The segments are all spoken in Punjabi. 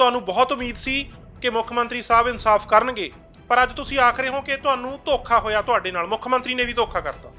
ਤੁਹਾਨੂੰ ਬਹੁਤ ਉਮੀਦ ਸੀ ਕਿ ਮੁੱਖ ਮੰਤਰੀ ਸਾਹਿਬ ਇਨਸਾਫ ਕਰਨਗੇ, ਪਰ ਅੱਜ ਤੁਸੀਂ ਆਖ ਰਹੇ ਹੋ ਕਿ ਤੁਹਾਨੂੰ ਧੋਖਾ ਹੋਇਆ ਤੁਹਾਡੇ ਨਾਲ। ਮੁੱਖ ਮੰਤਰੀ ਨੇ ਵੀ ਧੋਖਾ ਕਰਤਾ।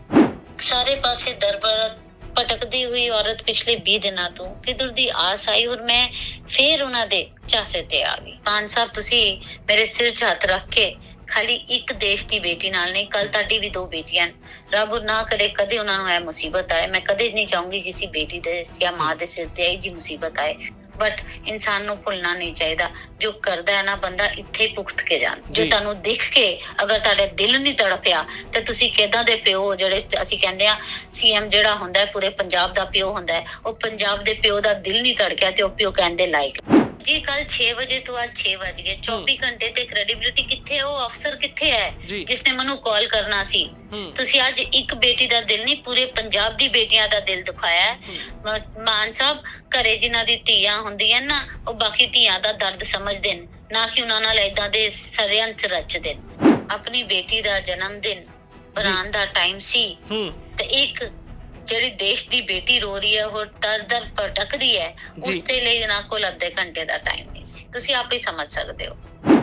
ਸਾਰੇ ਪਾਸੇ ਦਰਬਾਰ ਭਟਕਦੀ ਹੋਈ ਔਰਤ ਪਿਛਲੇ 20 ਦਿਨਾਂ ਤੋਂ ਕਿਧਰ ਦੀ ਆਸ ਆਈ ਔਰ ਮੈਂ ਫੇਰ ਉਹਨਾਂ ਦੇ ਚਾਸੇ ਤੇ ਆ ਗਈ। ਖਾਨ ਸਾਹਿਬ, ਤੁਸੀਂ ਮੇਰੇ ਸਿਰ 'ਚ ਹੱਥ ਰੱਖ ਕੇ ਖਾਲੀ ਇੱਕ ਦੇਸ਼ ਦੀ ਬੇਟੀ ਨਾਲ ਨਹੀਂ ਕੱਲ ਤੁਹਾਡੀ ਵੀ ਦੋ ਬੇਟੀਆਂ ਰੱਬ ਨਾ ਕਰੇ, ਕਦੇ ਉਹਨਾਂ ਨੂੰ ਇਹ ਮੁਸੀਬਤ ਆਏ। ਮੈਂ ਕਦੇ ਨਹੀਂ ਚਾਹੂੰਗੀ ਕਿਸੇ ਬੇਟੀ ਦੇ ਜਾਂ ਮਾਂ ਦੇ ਸਿਰ ਤੇ ਇਹ ਜੀ ਮੁਸੀਬਤ ਆਏ। ਬਟ ਇਨਸਾਨ ਨੂੰ ਭੁੱਲਣਾ ਨਹੀਂ ਚਾਹੀਦਾ। ਜੋ ਕਰਦਾ ਹੈ ਨਾ ਬੰਦਾ ਇੱਥੇ ਹੀ ਭੁਗਤ ਕੇ ਜਾਂਦਾ ਜੋ। ਤੁਹਾਨੂੰ ਦਿਖ ਕੇ ਅਗਰ ਤੁਹਾਡੇ ਦਿਲ ਨਹੀਂ ਤੜਪਿਆ ਤੇ ਤੁਸੀਂ ਕਿਦਾਂ ਦੇ ਪਿਓ ਜਿਹੜੇ ਅਸੀਂ ਕਹਿੰਦੇ ਆ ਸੀਐਮ ਜਿਹੜਾ ਹੁੰਦਾ ਹੈ ਪੂਰੇ ਪੰਜਾਬ ਦਾ ਪਿਓ ਹੁੰਦਾ ਹੈ ਉਹ ਪੰਜਾਬ ਦੇ ਪਿਓ ਦਾ ਦਿਲ ਨਹੀਂ ਧੜਕਿਆ ਤੇ ਉਹ ਪਿਓ ਕਹਿੰਦੇ ਲਾਇਕ ਜੀ ਕੱਲ 6 ਵਜੇ ਤੋਂ ਅੱਜ 6 ਵਜ ਗਏ। 24 ਘੰਟੇ ਤੇ ਕ੍ਰੈਡੀਬਿਲਿਟੀ ਕਿੱਥੇ? ਉਹ ਅਫਸਰ ਕਿੱਥੇ ਹੈ ਜੀ। ਜਿਸਨੇ ਮੈਨੂੰ ਕਾਲ ਕਰਨਾ ਸੀ। ਹੂੰ। ਤੁਸੀਂ ਅੱਜ ਇੱਕ ਬੇਟੀ ਦਾ ਦਿਲ ਨਹੀਂ ਪੂਰੇ ਪੰਜਾਬ ਦੀ ਬੇਟੀਆਂ ਦਾ ਦਿਲ ਦੁਖਾਇਆ। ਹੈ। ਮ- ਮਾਨ ਸਾਹਿਬ ਘਰੇ ਜਿਨ੍ਹਾਂ ਦੀ ਧੀਆਂ ਹੁੰਦੀਆਂ ਨਾ ਉਹ ਬਾਕੀ ਧੀਆਂ ਦਾ ਦਰਦ ਸਮਝਦੇ ਨੇ। ਨਾ ਕਿ ਉਹਨਾਂ ਨਾਲ ਏਦਾਂ ਦੇ ਸਰਯੰਤ ਰਚਦੇ ਨੇ। ਆਪਣੀ ਬੇਟੀ ਦਾ ਜਨਮ ਦਿਨ ਬਣਾਉਣ ਦਾ ਟਾਈਮ ਸੀ। ਹੂੰ। ਤੇ ਇੱਕ ਜਿਹੜੀ ਦੇਸ਼ ਦੀ ਬੇਟੀ ਰੋ ਰਹੀ ਹੈ ਉਹ ਦਰ ਦਰ ਭਟਕ ਰਹੀ ਹੈ। ਉਸ ਦੇ ਲਈ ਇਹਨਾਂ ਕੋਲ ਅੱਧੇ ਘੰਟੇ ਦਾ ਟਾਈਮ ਨਹੀਂ ਸੀ। ਤੁਸੀਂ ਆਪੇ ਸਮਝ ਸਕਦੇ ਹੋ।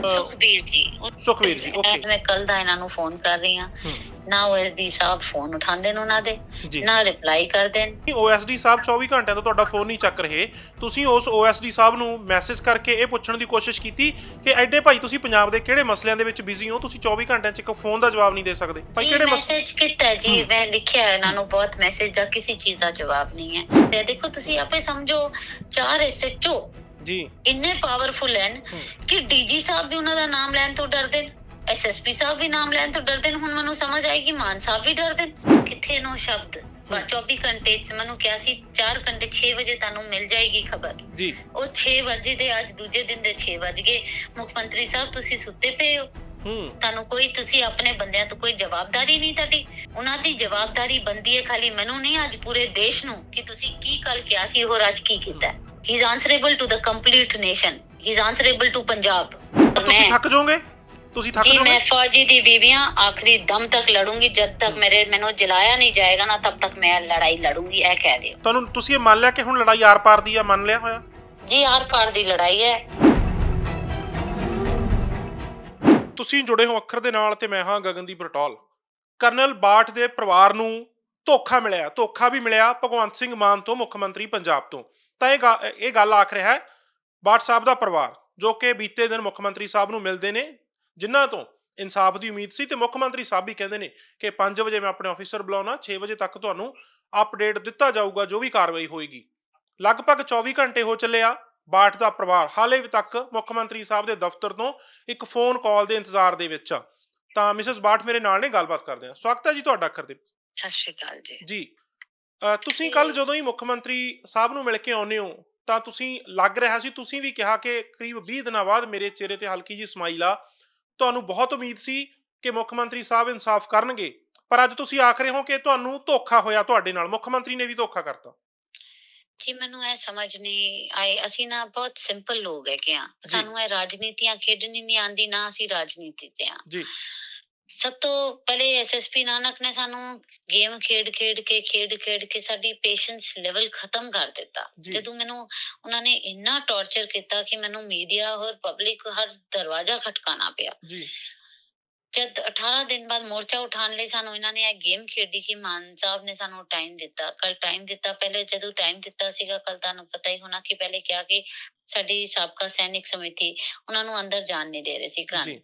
ਸੁਖਬੀਰ ਜੀ ਸੁਖਬੀਰ ਜੀ ਓਕੇ ਮੈਂ ਕੱਲ ਦਾ ਇਹਨਾਂ ਨੂੰ ਫੋਨ ਕਰ ਰਹੀ ਹਾਂ। ਹੂੰ। ਨਾ ਓਐਸਡੀ ਸਾਹਿਬ ਫੋਨ ਉਠਾਉਂਦੇ ਨੇ ਉਹਨਾਂ ਦੇ ਜੀ। ਨਾ ਰਿਪਲਾਈ ਕਰਦੇ ਨੇ। OSD ਸਾਹਿਬ 24 ਘੰਟਿਆਂ ਤੋਂ ਤੁਹਾਡਾ ਫੋਨ ਨਹੀਂ ਚੱਕ ਰਹੇ। ਤੁਸੀਂ ਉਸ OSD ਸਾਹਿਬ ਨੂੰ ਮੈਸੇਜ ਕਰਕੇ ਇਹ ਪੁੱਛਣ ਦੀ ਕੋਸ਼ਿਸ਼ ਕੀਤੀ ਕਿ ਐਡੇ ਭਾਈ ਤੁਸੀਂ ਪੰਜਾਬ ਦੇ ਕਿਹੜੇ ਮਸਲਿਆਂ ਦੇ ਵਿੱਚ ਬਿਜ਼ੀ ਹੋ? ਤੁਸੀਂ 24 ਘੰਟਿਆਂ 'ਚ ਇੱਕ ਫੋਨ ਦਾ ਜਵਾਬ ਨਹੀਂ ਦੇ ਸਕਦੇ। ਭਾਈ ਕਿਹੜੇ ਮਸਲੇ ਮੈਸੇਜ ਕੀਤਾ ਜੀ। ਮੈਂ ਲਿਖਿਆ ਹੈ ਇਹਨਾਂ ਨੂੰ ਬਹੁਤ ਮੈਸੇਜ ਦਾ ਕਿਸੇ ਚੀਜ਼ ਦਾ ਜਵਾਬ ਨਹੀਂ ਹੈ। ਤੇ ਦੇਖੋ ਤੁਸੀਂ ਆਪੇ ਸਮਝੋ ਚਾਰ ਐਸਐਚਓ ਜੀ। ਇੰਨੇ ਪਾਵਰਫੁਲ ਹਨ। ਕਿ ਡੀਜੀ ਸਾਹਿਬ ਵੀ ਉਹਨਾਂ ਦਾ ਨਾਮ ਲੈਣ ਤੋਂ ਡਰਦੇ ਨੇ। ਐਸਐਸਪੀ ਸਾਹਿਬ ਵੀ ਨਾਮ ਲੈਣ ਤੋਂ ਡਰਦੇ ਨੇ ਹੁਣ ਮੈਨੂੰ ਸਮਝ ਆਈ ਕਿ ਮਾਨ ਸਾਹਿਬ ਵੀ ਡਰਦੇ ਨੇ। ਕਿੱਥੇ ਨੋ ਸ਼ਬਦ? ਬਸ 24 ਘੰਟੇ ਚ ਮੈਨੂੰ ਕਿਹਾ ਸੀ 4 ਘੰਟੇ 6 ਵਜੇ ਤੁਹਾਨੂੰ ਮਿਲ ਜਾਏਗੀ ਖਬਰ। ਜੀ। ਉਹ 6 ਵਜੇ ਦੇ ਅੱਜ ਦੂਜੇ ਦਿਨ ਦੇ 6 ਵਜ ਗਏ। ਮੁੱਖ ਮੰਤਰੀ ਸਾਹਿਬ ਤੁਸੀਂ ਸੁੱਤੇ ਪਏ ਹੋ। ਹੂੰ। ਤੁਹਾਨੂੰ ਕੋਈ ਤੁਸੀਂ ਆਪਣੇ ਬੰਦਿਆਂ ਤੋਂ ਕੋਈ ਜਵਾਬਦਾਰੀ ਨਹੀਂ ਤੁਹਾਡੀ। ਉਹਨਾਂ ਦੀ ਜਵਾਬਦਾਰੀ ਬੰਦੀ ਹੈ ਖਾਲੀ ਮੈਨੂੰ ਨਹੀਂ ਅੱਜ ਪੂਰੇ ਦੇਸ਼ ਨੂੰ ਕਿ ਤੁਸੀਂ ਕੀ ਕੱਲ ਕਿਹਾ ਸੀ ਹੋਰ ਅੱਜ ਕੀ ਕੀਤਾ। He. Is answerable to the complete nation he is answerable to Punjab. ਤੁਸੀਂ ਮੈਂ ਥੱਕ ਜਾਓਗੇ? ਤੁਸੀਂ ਥੱਕ ਜੀ ਜਾਓਗੇ? ਮੈਂ ਫੌਜੀ ਦੀ ਬੀਬੀਆਂ ਆਖਰੀ ਦਮ ਤੱਕ ਲੜੂੰਗੀ ਜਦ ਤੱਕ ਮੇਰੇ ਮੈਨੂੰ ਜਲਾਇਆ ਨਹੀਂ ਜਾਏਗਾ ਨਾ ਤਬ ਤੱਕ ਮੈਂ ਲੜਾਈ ਲੜੂੰਗੀ ਇਹ ਕਹਿ ਦਿਓ। ਤੁਹਾਨੂੰ ਤੁਸੀਂ ਇਹ ਮੰਨ ਲਿਆ ਕਿ ਹੁਣ ਲੜਾਈ ਆਰ-ਪਾਰ ਦੀ ਆ ਮੰਨ ਲਿਆ ਹੋਇਆ? ਜੀ ਆਰ ਪਾਰ ਦੀ ਲੜਾਈ ਹੈ। ਤੁਸੀਂ ਜੁੜੇ ਹੋ ਅੱਖਰ ਦੇ ਨਾਲ ਤੇ ਮੈਂ ਹਾਂ ਗਗਨਦੀਪ ਰਟੌਲ। ਕਰਨਲ ਬਾਠ ਦੇ ਪਰਿਵਾਰ ਨੂੰ ਧੋਖਾ ਮਿਲਿਆ ਧੋਖਾ ਵੀ ਮਿਲਿਆ ਭਗਵੰਤ ਸਿੰਘ ਮਾਨ ਤੋਂ ਮੁੱਖ ਮੰਤਰੀ ਪੰਜਾਬ ਤੋਂ। ਤਾਂ ਇਹ ਗਾ- ਇਹ ਗੱਲ ਆਖ ਰਿਹਾ ਹੈ ਬਾਠ ਸਾਹਿਬ ਦਾ ਪਰਿਵਾਰ ਜੋ ਕਿ ਬੀਤੇ ਦਿਨ ਮੁੱਖ ਮੰਤਰੀ ਸਾਹਿਬ ਨੂੰ ਮਿਲਦੇ ਨੇ ਜਿਨ੍ਹਾਂ ਤੋਂ ਇਨਸਾਫ ਦੀ ਉਮੀਦ ਸੀ ਤੇ ਮੁੱਖ ਮੰਤਰੀ ਸਾਹਿਬ ਵੀ ਕਹਿੰਦੇ ਨੇ ਕਿ 5 ਵਜੇ ਮੈਂ ਆਪਣੇ ਆਫੀਸਰ ਬੁਲਾਉਣਾ 6 ਵਜੇ ਤੱਕ ਤੁਹਾਨੂੰ ਅਪਡੇਟ ਦਿੱਤਾ ਜਾਊਗਾ ਜੋ ਵੀ ਕਾਰਵਾਈ ਹੋਏਗੀ। ਲਗਭਗ 24 ਘੰਟੇ ਹੋ ਚੱਲੇ ਆ ਬਾਠ ਦਾ ਪਰਿਵਾਰ ਹਾਲੇ ਵੀ ਤੱਕ ਮੁੱਖ ਮੰਤਰੀ ਸਾਹਿਬ ਦੇ ਦਫ਼ਤਰ ਤੋਂ ਇੱਕ ਫੋਨ ਕਾਲ ਦੇ ਇੰਤਜ਼ਾਰ ਦੇ ਵਿੱਚ ਆ। ਤਾਂ ਮਿਸਿਸ ਬਾਠ ਮੇਰੇ ਨਾਲ ਨੇ ਗੱਲਬਾਤ ਕਰਦੇ ਆ ਸਵਾਗਤ ਹੈ ਜੀ ਤੁਹਾਡਾ ਅੱਖਰ ਦੇ ਸਤਿ ਸ਼੍ਰੀ ਅਕਾਲ ਜੀ। ਜੀ ਤੁਸੀਂ ਕੱਲ ਜਦੋਂ ਹੀ ਮੁੱਖ ਮੰਤਰੀ ਸਾਹਿਬ ਨੂੰ ਮਿਲ ਕੇ ਆਉਂਦੇ ਹੋ ਤਾਂ ਤੁਸੀਂ ਲੱਗ ਰਿਹਾ ਸੀ ਤੁਸੀਂ ਵੀ ਕਿਹਾ ਕਿ ਕਰੀਬ 20 ਦਿਨਾਂ ਬਾਅਦ ਮੇਰੇ ਚਿਹਰੇ ਤੇ ਹਲਕੀ ਜੀ ਸਮਾਈਲ ਆ ਤੁਹਾਨੂੰ ਬਹੁਤ ਉਮੀਦ ਸੀ ਕਿ ਮੁੱਖ ਮੰਤਰੀ ਸਾਹਿਬ ਇਨਸਾਫ ਕਰਨਗੇ ਪਰ ਅੱਜ ਤੁਸੀਂ ਆਖ ਰਹੇ ਹੋ ਕਿ ਤੁਹਾਨੂੰ ਧੋਖਾ ਹੋਇਆ ਤੁਹਾਡੇ ਨਾਲ ਮੁੱਖ ਮੰਤਰੀ ਨੇ ਵੀ ਧੋਖਾ ਕਰਤਾ। ਜੀ ਮੈਨੂੰ ਇਹ ਸਮਝ ਨਹੀਂ ਆਈ। ਅਸੀਂ ਨਾ ਬਹੁਤ ਸਿੰਪਲ ਲੋਕ ਹੈਗੇ ਆ। ਸਾਨੂੰ ਇਹ ਰਾਜਨੀਤੀਆਂ ਖੇਡਣੀ ਨਹੀਂ ਆਂਦੀ ਨਾ ਅਸੀਂ ਰਾਜਨੀਤੀ ਤੇ ਆ ਜੀ। ਸਭ ਤੋਂ ਪਹਿਲੇ ਐਸਐਸਪੀ ਨਾਨਕ ਨੇ ਸਾਨੂੰ ਗੇਮ ਖੇਡ ਖੇਡ ਕੇ ਖੇਡ ਖੇਡ ਕੇ ਸਾਡੀ ਪੇਸ਼ੈਂਸ ਲੈਵਲ ਖਤਮ ਕਰ ਦਿੱਤਾ। ਜਦੋਂ ਮੈਨੂੰ ਉਹਨਾਂ ਨੇ ਇੰਨਾ ਟੌਰਚਰ ਕੀਤਾ ਕਿ ਮੈਨੂੰ ਮੀਡੀਆ ਔਰ ਪਬਲਿਕ ਹਰ ਦਰਵਾਜ਼ਾ ਖਟਕਾਣਾ ਪਿਆ। ਜੀ। ਜਦ 18 ਦਿਨ ਬਾਅਦ ਮੋਰਚਾ ਉਠਾਉਣ ਲਈ ਸਾਨੂੰ ਇਹਨਾਂ ਨੇ ਇਹ ਗੇਮ ਖੇਡੀ ਕਿ ਮਾਨ ਸਾਹਿਬ ਨੇ ਸਾਨੂੰ ਟਾਈਮ ਦਿੱਤਾ। ਕੱਲ ਟਾਈਮ ਦਿੱਤਾ। ਪਹਿਲੇ ਜਦੋਂ ਟਾਈਮ ਦਿੱਤਾ ਸੀਗਾ ਕੱਲ ਤੁਹਾਨੂੰ ਪਤਾ ਹੀ ਹੋਣਾ ਕਿ ਪਹਿਲੇ ਕਿਹਾ ਕਿ ਸਾਡੀ ਸਾਬਕਾ ਸੈਨਿਕ ਸਮਿਤੀ ਉਹਨਾਂ ਨੂੰ ਅੰਦਰ ਜਾਣ ਨਹੀਂ ਦੇ ਰਹੀ ਸੀ ਕ੍ਰਾਂਤੀ ਜੀ।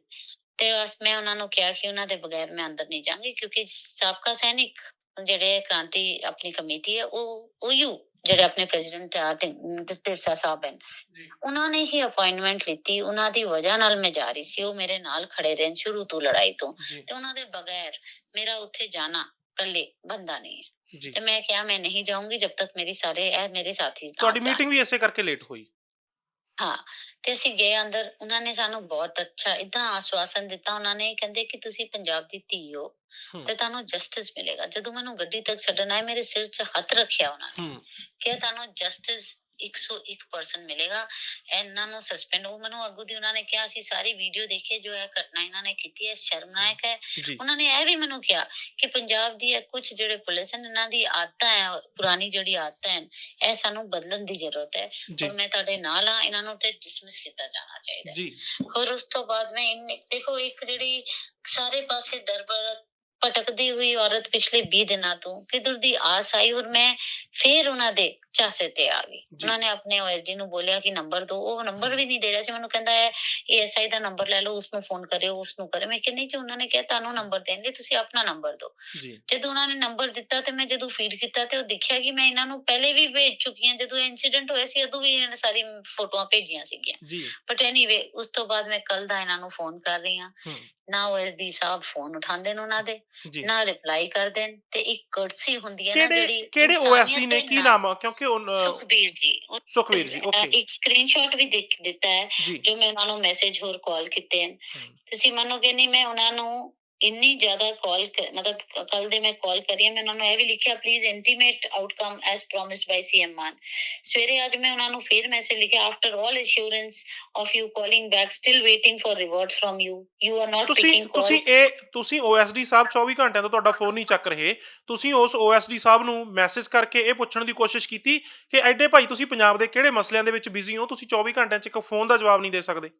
ਤੇ ਮੈਂ ਉਹਨਾਂ ਨੂੰ ਕਿਹਾ ਕਿ ਉਹਨਾਂ ਦੇ ਬਗੈਰ ਮੈਂ ਅੰਦਰ ਨਹੀਂ ਜਾਵਾਂਗੀ ਕਿਉਂਕਿ ਸਾਬਕਾ ਸੈਨਿਕ ਜਿਹੜੇ ਕ੍ਰਾਂਤੀ ਆਪਣੀ ਕਮੇਟੀ ਹੈ ਉਹ ਉਹਯੂ ਜਿਹੜੇ ਆਪਣੇ ਪ੍ਰੈਜ਼ੀਡੈਂਟ ਤਿਰਸਾ ਸਾਹਿਬ ਹਨ। ਉਹਨਾਂ ਨੇ ਹੀ ਅਪਾਇੰਟਮੈਂਟ ਲਿੱਤੀ ਉਹਨਾਂ ਦੀ ਵਜ੍ਹਾ ਨਾਲ ਮੈਂ ਜਾ ਰਹੀ ਸੀ ਉਹ ਮੇਰੇ ਨਾਲ ਖੜੇ ਰਹੇ ਸ਼ੁਰੂ ਤੋਂ ਲੜਾਈ ਤੋਂ। ਤੇ ਉਹਨਾਂ ਦੇ ਬਗੈਰ ਮੇਰਾ ਉੱਥੇ ਜਾਣਾ ਕੱਲੇ ਬੰਦਾ ਨਹੀਂ ਹੈ। ਤੇ ਮੈਂ ਕਿਹਾ ਮੈਂ ਨਹੀਂ ਜਾਊਂਗੀ ਜਦ ਤੱਕ ਮੇਰੀ ਸਾਰੇ ਇਹ ਮੇਰੇ ਸਾਥੀ ਤੁਹਾਡੀ। ਮੀਟਿੰਗ ਵੀ ਇਸੇ ਕਰਕੇ ਲੇਟ ਹੋਈ? ਹਾਂ ਤੇ ਅਸੀਂ ਗਏ ਅੰਦਰ ਉਹਨਾਂ ਨੇ ਸਾਨੂੰ ਬਹੁਤ ਅੱਛਾ ਇਦਾਂ ਆਸਵਾਸਨ ਦਿੱਤਾ ਉਹਨਾਂ ਨੇ ਕਹਿੰਦੇ ਕਿ ਤੁਸੀਂ ਪੰਜਾਬ ਦੀ ਧੀ ਹੋ ਤੇ ਤੁਹਾਨੂੰ ਜਸਟਿਸ ਮਿਲੇਗਾ। ਜਦੋਂ ਮੈਨੂੰ ਗੱਡੀ ਤੱਕ ਛੱਡਣ ਆਏ ਮੇਰੇ ਸਿਰ 'ਚ ਹੱਥ ਰੱਖਿਆ ਉਹਨਾਂ ਨੇ ਹੂੰ। ਕਿ ਤੁਹਾਨੂੰ ਜਸਟਿਸ 101% ਮਿਲੇਗਾ। ਇਹਨਾਂ ਨੂੰ ਸਸਪੈਂਡ ਉਹ ਮੈਨੂੰ ਅੱਗੋਂ ਦੀ ਉਹਨਾਂ ਨੇ ਕਿਹਾ ਸੀ ਸਾਰੀ ਵੀਡੀਓ ਦੇਖੇ ਜੋ ਇਹ ਘਟਨਾ ਇਹਨਾਂ ਨੇ ਕੀਤੀ ਹੈ ਸ਼ਰਮਨਾਇਕ ਹੈ। ਉਹਨਾਂ ਨੇ ਇਹ ਵੀ ਮੈਨੂੰ ਕਿਹਾ ਕਿ ਪੰਜਾਬ ਦੀ ਇਹ ਕੁਝ ਜਿਹੜੇ ਪੁਲਿਸ ਹਨ ਇਹਨਾਂ ਦੀ ਆਦਤਾਂ ਹੈ ਪੁਰਾਣੀ ਜਿਹੜੀ ਆਦਤਾਂ ਹਨ ਇਹ ਸਾਨੂੰ ਬਦਲਣ ਦੀ ਜ਼ਰੂਰਤ ਹੈ। ਔਰ ਮੈਂ ਤੁਹਾਡੇ ਨਾਲ ਆ ਇਹਨਾਂ ਨੂੰ ਤੇ ਡਿਸਮਿਸ ਕੀਤਾ ਜਾਣਾ ਚਾਹੀਦਾ ਹੈ। ਔਰ ਉਸ ਤੋਂ ਬਾਅਦ ਮੈਂ ਦੇਖੋ ਇੱਕ ਜਿਹੜੀ ਸਾਰੇ ਪਾਸੇ ਦਰਬਰ ਭਟਕਦੀ ਹੋਈ ਔਰਤ ਪਿਛਲੇ 20 ਦਿਨਾਂ ਤੋਂ ਕਿਧਰ ਦੀ ਆਸ ਆਈ ਔਰ ਮੈਂ ਫੇਰ ਉਹਨਾਂ ਦੇ ਚਾਸੇ ਤੇ ਆ ਗਈ। ਉਹਨਾਂ ਨੇ ਆਪਣੇ ਓਐਸਡੀ ਨੂੰ ਬੋਲਿਆ ਕਿ ਨੰਬਰ ਦਿਓ ਉਹ ਨੰਬਰ ਵੀ ਨਹੀਂ ਦੇ ਰਿਹਾ ਸੀ। ਮੈਨੂੰ ਕਹਿੰਦਾ ਹੈ ਏਐਸਆਈ ਦਾ ਨੰਬਰ ਲੈ ਲਓ ਉਸ ਨੂੰ ਫੋਨ ਕਰਿਓ ਉਸ ਨੂੰ ਕਰੇ ਮੈਂ ਕਿਹਾ ਨਹੀਂ ਜੀ ਉਹਨਾਂ ਨੇ ਕਿਹਾ ਤੁਹਾਨੂੰ ਨੰਬਰ ਦੇਣਗੇ ਤੁਸੀਂ ਆਪਣਾ ਨੰਬਰ ਦਿਓ। ਜਦੋਂ ਉਹਨਾਂ ਨੇ ਨੰਬਰ ਦਿੱਤਾ ਤੇ ਮੈਂ ਜਦੋਂ ਫੀਡ ਕੀਤਾ ਤੇ ਉਹ ਦੇਖਿਆ ਕਿ ਮੈਂ ਇਹਨਾਂ ਨੂੰ ਪਹਿਲੇ ਵੀ ਭੇਜ ਚੁੱਕੀ ਹਾਂ। ਜਦੋਂ ਇਨਸੀਡੈਂਟ ਹੋਇਆ ਸੀ ਉਦੋਂ ਵੀ ਇਹਨਾਂ ਨੇ ਸਾਰੀ ਫੋਟੋਆਂ ਭੇਜੀਆਂ ਸੀਗੀਆਂ। ਬਟ ਐਨੀਵੇ ਉਸ ਤੋਂ ਬਾਅਦ ਮੈਂ ਕੱਲ ਦਾ ਇਹਨਾਂ ਨੂੰ ਫੋਨ ਕਰ ਰਹੀ ਹਾਂ। ਨਾ ਓਐਸਡੀ ਸਾਹਿਬ ਫੋਨ ਉਠਾਉਂਦੇ ਨੇ ਉਹਨਾਂ ਦੇ। ਨਾ ਰਿਪਲਾਈ ਕਰਦੇ ਨੇ ਤੇ ਇੱਕ ਕਰਟਸੀ ਹੁੰਦੀ ਹੈ ਨਾ ਜਿਹੜੀ ਕਿਹੜੇ ਓਐਸਡੀ ਨੇ? ਕੀ ਨਾਮ ਆ? ਕਿਉਂਕਿ ਸੁਖਬੀਰ ਜੀ। ਸੁਖਵੀਰ ਜੀ ਓਕੇ ਇੱਕ ਸਕਰੀਨਸ਼ਾਟ ਵੀ ਦੇਖ ਦਿੱਤਾ ਹੈ ਜੀ। ਮੈਂ ਉਹਨਾਂ ਨੂੰ ਮੈਸੇਜ ਹੋਰ ਕਾਲ ਕੀਤੇ ਹਨ। ਤੁਸੀਂ ਮੰਨੋਗੇ ਨਹੀਂ ਮੈਂ ਉਹਨਾਂ ਨੂੰ ਇੰਨੀ ਜ਼ਿਆਦਾ ਕਾਲ ਮਤਲਬ ਕੱਲ ਦੇ ਮੈਂ ਕਾਲ ਕਰੀ ਮੈਂ ਉਹਨਾਂ ਨੂੰ ਇਹ ਵੀ ਲਿਖਿਆ please intimate outcome as promised by CM Mann ਸਵੇਰੇ ਅੱਜ ਮੈਂ ਉਹਨਾਂ ਨੂੰ ਫੇਰ ਮੈਸੇਜ ਲਿਖਿਆ after all assurance of you calling back still waiting for reward from you you are not picking ਤੁਸੀਂ ਇਹ ਤੁਸੀਂ ਓਐਸਡੀ ਸਾਹਿਬ 24 ਘੰਟਿਆਂ ਤੋਂ ਤੁਹਾਡਾ ਫੋਨ ਨਹੀਂ ਚੱਕ ਰਹੇ। ਤੁਸੀਂ ਉਸ ਓਐਸਡੀ ਸਾਹਿਬ ਨੂੰ ਮੈਸੇਜ ਕਰਕੇ ਇਹ ਪੁੱਛਣ ਦੀ ਕੋਸ਼ਿਸ਼ ਕੀਤੀ ਕਿ ਐਡੇ ਭਾਈ ਤੁਸੀਂ ਪੰਜਾਬ ਦੇ ਕਿਹੜੇ ਮਸਲਿਆਂ ਦੇ ਵਿੱਚ ਬਿਜ਼ੀ ਹੋ? ਤੁਸੀਂ 24 ਘੰਟਿਆਂ 'ਚ ਇੱਕ ਫੋਨ ਦਾ ਜਵਾਬ ਨਹੀਂ ਦੇ ਸਕਦੇ।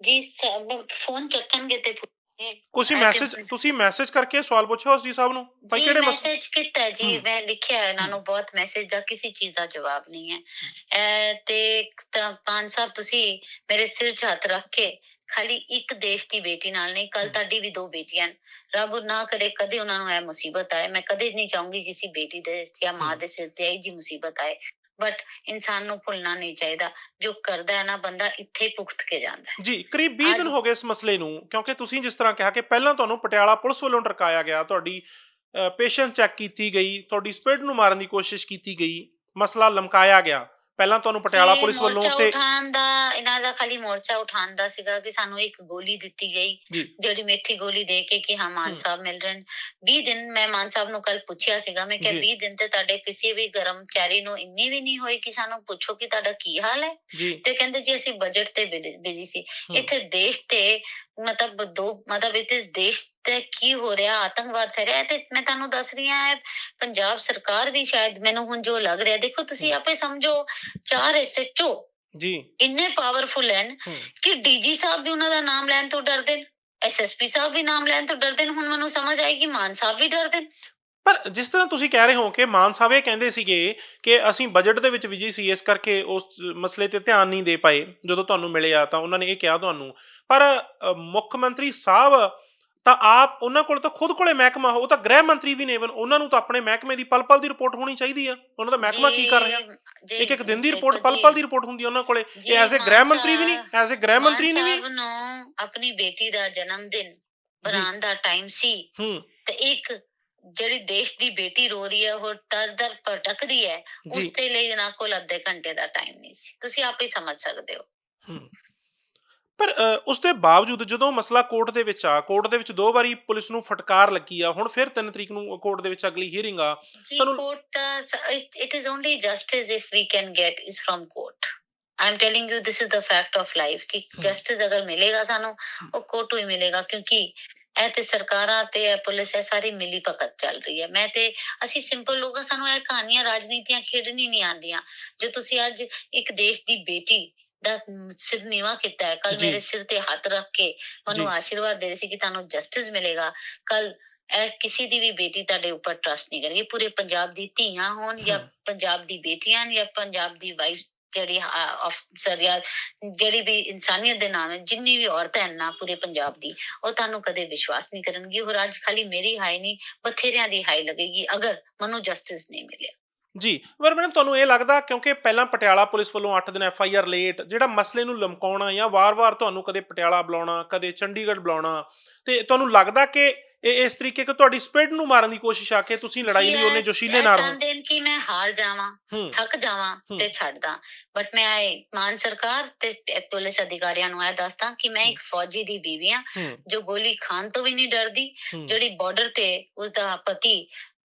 ਜੀ ਸਭ ਫੋਨ ਚੱਕਣਗੇ ਤੇ। ਤੁਸੀਂ ਮੈਸੇਜ ਤੁਸੀਂ ਮੈਸੇਜ ਕਰਕੇ ਸਵਾਲ ਪੁੱਛੋ ਐਸਡੀ ਸਾਹਿਬ ਨੂੰ ਭਾਈ ਜੀ ਕਿਹੜੇ ਮਸਲੇ ਮੈਸੇਜ ਕੀਤਾ ਜੀ। ਮੈਂ ਲਿਖਿਆ ਇਹਨਾਂ ਨੂੰ ਬਹੁਤ ਮੈਸੇਜ ਦਾ ਕਿਸੇ ਚੀਜ਼ ਦਾ ਜਵਾਬ ਨਹੀਂ ਹੈ ਤੇ ਤਾਂ ਪਾਨ ਸਾਹਿਬ ਤੁਸੀਂ ਮੇਰੇ ਸਿਰ 'ਚ ਹੱਥ ਰੱਖ ਕੇ ਖਾਲੀ ਇੱਕ ਦੇਸ਼ ਦੀ ਬੇਟੀ ਨਾਲ ਨਹੀਂ ਕੱਲ। ਤੁਹਾਡੀ ਵੀ ਦੋ ਬੇਟੀਆਂ। ਰੱਬ ਨਾ ਕਰੇ ਕਦੇ ਉਹਨਾਂ ਨੂੰ ਇਹ ਮੁਸੀਬਤ ਆਏ ਮੈਂ ਕਦੇ ਨਹੀਂ ਚਾਹੂੰਗੀ ਕਿਸੇ ਬੇਟੀ ਦੇ ਜਾਂ ਮਾਂ। ਦੇ ਸਿਰ ਤੇ ਇਹ ਜੀ ਮੁਸੀਬਤ ਆਏ ਬਟ ਇਨਸਾਨ ਨੂੰ ਭੁੱਲਣਾ ਨਹੀਂ ਚਾਹੀਦਾ। ਜੋ ਕਰਦਾ ਹੈ ਨਾ ਬੰਦਾ ਇੱਥੇ ਹੀ ਭੁਗਤ ਕੇ ਜਾਂਦਾ ਹੈ। ਜੀ ਕਰੀਬ 20 ਦਿਨ ਹੋ ਗਏ ਇਸ ਮਸਲੇ ਨੂੰ ਕਿਉਂਕਿ ਤੁਸੀਂ ਜਿਸ ਤਰ੍ਹਾਂ ਕਿਹਾ ਕਿ ਪਹਿਲਾਂ ਤੁਹਾਨੂੰ ਪਟਿਆਲਾ ਪੁਲਿਸ ਵੱਲੋਂ ਟਰਕਾਇਆ ਗਿਆ ਤੁਹਾਡੀ ਪੇਸ਼ੈਂਟ ਚੈੱਕ ਕੀਤੀ ਗਈ ਤੁਹਾਡੀ ਸਪਿਡ ਨੂੰ ਮਾਰਨ ਦੀ ਕੋਸ਼ਿਸ਼ ਕੀਤੀ ਗਈ ਮਸਲਾ ਲਮਕਾਇਆ ਗਿਆ। ਪਹਿਲਾਂ ਤੁਹਾਨੂੰ ਪਟਿਆਲਾ ਜੀ, ਪੁਲਿਸ ਵੱਲੋਂ ਮੋਰਚਾ ਤੇ ਉਠਾਉਣ ਦਾ ਇਹਨਾਂ ਦਾ ਖਾਲੀ ਮੋਰਚਾ ਉਠਾਉਣ ਦਾ ਸੀਗਾ ਕਿ ਸਾਨੂੰ ਇੱਕ ਗੋਲੀ ਦਿੱਤੀ ਗਈ ਜੀ ਜਿਹੜੀ ਮਿੱਠੀ ਗੋਲੀ ਦੇ ਕੇ ਕਿ ਹਾਂ ਮਾਨ ਹਮ। ਸਾਹਿਬ ਮਿਲ ਰਹੇ ਨੇ 20 ਦਿਨ ਮੈਂ ਮਾਨ ਸਾਹਿਬ ਨੂੰ ਕੱਲ ਪੁੱਛਿਆ ਸੀਗਾ ਮੈਂ ਕਿਹਾ ਜੀ। 20 ਦਿਨ ਤੇ ਤੁਹਾਡੇ ਕਿਸੇ ਵੀ ਕਰਮਚਾਰੀ ਨੂੰ ਇੰਨੀ ਵੀ ਨਹੀਂ ਹੋਈ ਕਿ ਸਾਨੂੰ ਪੁੱਛੋ ਕਿ ਤੁਹਾਡਾ ਕੀ ਹਾਲ ਹੈ ਜੀ ਤੇ ਕਹਿੰਦੇ ਜੀ ਅਸੀਂ ਬਜਟ ਤੇ ਬਿਜ਼ੀ ਸੀ ਹਮ। ਇੱਥੇ ਦੇਸ਼ ਤੇ ਮਤਲਬ ਦੋ ਮਤਲਬ ਇੱਥੇ ਦੇਸ਼ ਤੇ ਕੀ ਹੋ ਰਿਹਾ ਆਤੰਕਵਾਦ ਫੈਲਿਆ ਤੇ ਮੈਂ ਤੁਹਾਨੂੰ ਦੱਸ ਰਹੀ ਹਾਂ ਪੰਜਾਬ ਸਰਕਾਰ ਵੀ ਸ਼ਾਇਦ ਮੈਨੂੰ ਹੁਣ ਜੋ ਲੱਗ ਰਿਹਾ ਦੇਖੋ ਤੁਸੀਂ। ਆਪੇ ਸਮਝੋ ਚਾਰ ਐਸਐਚਓ ਜੀ। ਇੰਨੇ ਪਾਵਰਫੁਲ ਹਨ ਕਿ ਡੀਜੀ ਸਾਹਿਬ ਵੀ ਉਹਨਾਂ ਦਾ ਨਾਮ ਲੈਣ ਤੋਂ ਡਰਦੇ ਨੇ ਐਸਐਸਪੀ ਸਾਹਿਬ ਵੀ ਨਾਮ ਲੈਣ ਤੋਂ ਡਰਦੇ ਨੇ ਹੁਣ ਮੈਨੂੰ ਸਮਝ ਆਈ ਕਿ ਮਾਨ ਸਾਹਿਬ ਵੀ ਡਰਦੇ ਨੇ। ਪਰ ਜਿਸ ਤਰ੍ਹਾਂ ਤੁਸੀਂ ਕਹਿ ਰਹੇ ਹੋ ਕਿ ਮਾਨ ਸਾਹਿਬ ਇਹ ਕਹਿੰਦੇ ਸੀਗੇ ਕਿ ਅਸੀਂ ਬਜਟ ਦੇ ਵਿੱਚ ਵਿਜੀ ਸੀ ਇਸ ਕਰਕੇ ਉਸ ਮਸਲੇ ਤੇ ਧਿਆਨ ਨਹੀਂ ਦੇ ਪਾਏ ਜਦੋਂ ਤੁਹਾਨੂੰ ਮਿਲਿਆ ਤਾਂ ਉਹਨਾਂ ਨੇ ਇਹ ਕਿਹਾ ਤੁਹਾਨੂੰ। ਪਰ ਮੁੱਖ ਮੰਤਰੀ ਸਾਹਿਬ ਤਾਂ ਆਪ ਉਹਨਾਂ ਕੋਲ ਤਾਂ ਖੁਦ ਕੋਲੇ ਮਹਿਕਮਾ ਹੋ ਉਹ ਤਾਂ ਗ੍ਰਹਿ ਮੰਤਰੀ ਵੀ ਨੇ ਉਹਨਾਂ ਨੂੰ ਤਾਂ ਆਪਣੇ ਮਹਿਕਮੇ ਦੀ ਪਲ ਪਲ ਦੀ ਰਿਪੋਰਟ ਹੋਣੀ ਚਾਹੀਦੀ ਆ। ਉਹਨਾਂ ਦਾ ਮਹਿਕਮਾ ਕੀ ਕਰ ਰਿਹਾ? ਇੱਕ ਇੱਕ ਦਿਨ ਦੀ ਰਿਪੋਰਟ ਪਲ ਜੀ, ਪਲ ਦੀ ਰਿਪੋਰਟ ਹੁੰਦੀ ਆ ਉਹਨਾਂ ਕੋਲੇ। ਇਹ ਐਜ਼ ਅ ਗ੍ਰਹਿ ਮੰਤਰੀ ਵੀ ਨਹੀਂ ਐਜ਼ ਅ ਗ੍ਰਹਿ ਮੰਤਰੀ ਨੇ ਵੀ ਆਪਣੀ ਬੇਟੀ ਦਾ ਜਨਮ ਦਿਨ ਬਣਾਉਣ ਦਾ ਟਾਈਮ ਸੀ। ਹੂੰ। ਤੇ ਇੱਕ ਜਿਹੜੀ ਦੇਸ਼ ਦੀ ਬੇਟੀ ਰੋ ਰਹੀ ਹੈ ਉਹ ਦਰ ਦਰ ਭਟਕ ਰਹੀ ਹੈ ਉਸ ਦੇ ਲਈ ਇਹਨਾਂ ਕੋਲ ਅੱਧੇ ਘੰਟੇ ਦਾ ਟਾਈਮ ਨਹੀਂ ਸੀ। ਤੁਸੀਂ ਆਪੇ ਹੀ ਸਮਝ ਸਕਦੇ ਹੋ। ਪਰ ਉਸ ਦੇ ਬਾਵਜੂਦ ਜਦੋਂ ਮਸਲਾ ਕੋਰਟ ਦੇ ਵਿੱਚ ਆ ਕੋਰਟ ਦੇ ਵਿੱਚ ਦੋ ਵਾਰੀ ਪੁਲਿਸ ਨੂੰ ਫਟਕਾਰ ਲੱਗੀ ਆ ਹੁਣ ਫਿਰ 3 ਤਰੀਕ ਨੂੰ ਕੋਰਟ ਦੇ ਵਿੱਚ ਅਗਲੀ ਹੀਅਰਿੰਗ ਆ ਤੁਹਾਨੂੰ- court it is only justice if we can get is from court I am telling you this is the fact of life ਕਿ। ਜਸਟਿਸ ਅਗਰ ਮਿਲੇਗਾ ਸਾਨੂੰ ਉਹ ਕੋਰਟ ਤੋਂ ਹੀ ਮਿਲੇਗਾ ਕਿਉਂਕਿ ਇਹ ਤੇ ਸਰਕਾਰਾਂ ਤੇ ਇਹ ਪੁਲਿਸ ਇਹ ਸਾਰੀ ਮਿਲੀ ਭਗਤ ਚੱਲ ਰਹੀ ਹੈ ਮੈਂ ਤੇ ਅਸੀਂ ਸਿੰਪਲ ਲੋਕਾਂ ਸਾਨੂੰ ਇਹ ਕਹਾਣੀਆਂ ਰਾਜਨੀਤੀਆਂ ਖੇਡਣੀ ਨਹੀਂ ਆਉਂਦੀਆਂ ਜੋ ਤੁਸੀਂ ਅੱਜ ਇੱਕ ਦੇਸ਼ ਦੀ ਬੇਟੀ ਦਾ ਸਿਰ ਨੀਵਾ ਕੀਤਾ ਹੈ ਕੱਲ। ਮੇਰੇ ਸਿਰ ਤੇ ਹੱਥ ਰੱਖ ਕੇ ਮੈਨੂੰ ਜੀ। ਆਸ਼ੀਰਵਾਦ ਦੇ ਰਹੀ ਸੀ ਕਿ ਤੁਹਾਨੂੰ ਜਸਟਿਸ ਮਿਲੇਗਾ ਕੱਲ ਇਹ ਕਿਸੇ ਦੀ ਵੀ ਬੇਟੀ ਤੁਹਾਡੇ ਉੱਪਰ ਟਰਸਟ ਨਹੀਂ ਕਰੇਗੀ ਪੂਰੇ ਪੰਜਾਬ ਦੀ ਧੀਆਂ ਹੋਣ ਜਾਂ। ਪੰਜਾਬ ਦੀ ਬੇਟੀਆਂ ਜਾਂ ਪੰਜਾਬ ਦੀ ਵਾਈਫ ਜਿਹੜੀ ਅਫਸਰ ਜਿਹੜੀ ਵੀ ਇਨਸਾਨੀਅਤ ਦੇ ਨਾਮ ਹੈ, ਜਿੰਨੀ ਵੀ ਔਰਤਾਂ ਹਨ ਨਾ ਪੂਰੇ ਪੰਜਾਬ ਦੀ, ਉਹ ਤੁਹਾਨੂੰ ਕਦੇ ਵਿਸ਼ਵਾਸ ਨਹੀਂ ਕਰਨਗੀ ਹੋਰ ਅੱਜ ਖਾਲੀ ਮੇਰੀ ਹਾਈ ਨਹੀਂ, ਬਥੇਰਿਆਂ ਦੀ ਹਾਈ ਲੱਗੇਗੀ, ਅਗਰ ਮੈਨੂੰ ਜਸਟਿਸ ਨਹੀਂ ਮਿਲਿਆ। ਜੀ, ਪਰ ਮੈਡਮ ਤੁਹਾਨੂੰ ਇਹ ਲੱਗਦਾ, ਕਿਉਂਕਿ ਪਹਿਲਾਂ ਪਟਿਆਲਾ ਪੁਲਿਸ ਵੱਲੋਂ 8 ਦਿਨ ਐਫ ਆਈ ਆਰ ਲੇਟ ਜਿਹੜਾ ਮਸਲੇ ਨੂੰ ਲਮਕਾਉਣਾ ਜਾਂ ਵਾਰ-ਵਾਰ ਤੁਹਾਨੂੰ ਕਦੇ ਪਟਿਆਲਾ ਬੁਲਾਉਣਾ, ਕਦੇ ਚੰਡੀਗੜ੍ਹ ਬੁਲਾਉਣਾ, ਤੇ ਤੁਹਾਨੂੰ ਲੱਗਦਾ ਕਿ ਇਹ ਇਸ ਤਰੀਕੇ ਕਿ ਤੁਹਾਡੀ ਸਪਿਡ ਨੂੰ ਮਾਰਨ ਦੀ ਕੋਸ਼ਿਸ਼ ਆ ਕੇ ਤੁਸੀਂ ਲੜਾਈ ਲਈ ਉਹਨੇ ਜੋਸ਼ੀਲੇ ਨਾਲ ਰਹੋ ਚਾਹੁੰਦੇ ਨੇ ਕਿ ਮੈਂ ਹਾਰ ਜਾਵਾਂ ਹੂੰ। ਥੱਕ ਜਾਵਾਂ। ਤੇ ਛੱਡਦਾ ਬਟ ਮੈਂ ਇਹ ਮਾਨ ਸਰਕਾਰ ਤੇ ਪੁਲਿਸ ਅਧਿਕਾਰੀਆਂ ਨੂੰ ਇਹ ਦੱਸਦਾ ਕਿ ਮੈਂ ਇੱਕ ਫੌਜੀ ਦੀ ਬੀਵੀ ਹਾਂ ਹੂੰ। ਜੋ ਗੋਲੀ ਖਾਨ ਤੋਂ ਵੀ ਨਹੀਂ ਡਰਦੀ ਹੂੰ, ਜਿਹੜੀ ਬਾਰਡਰ ਤੇ ਉਸ ਦਾ ਪਤੀ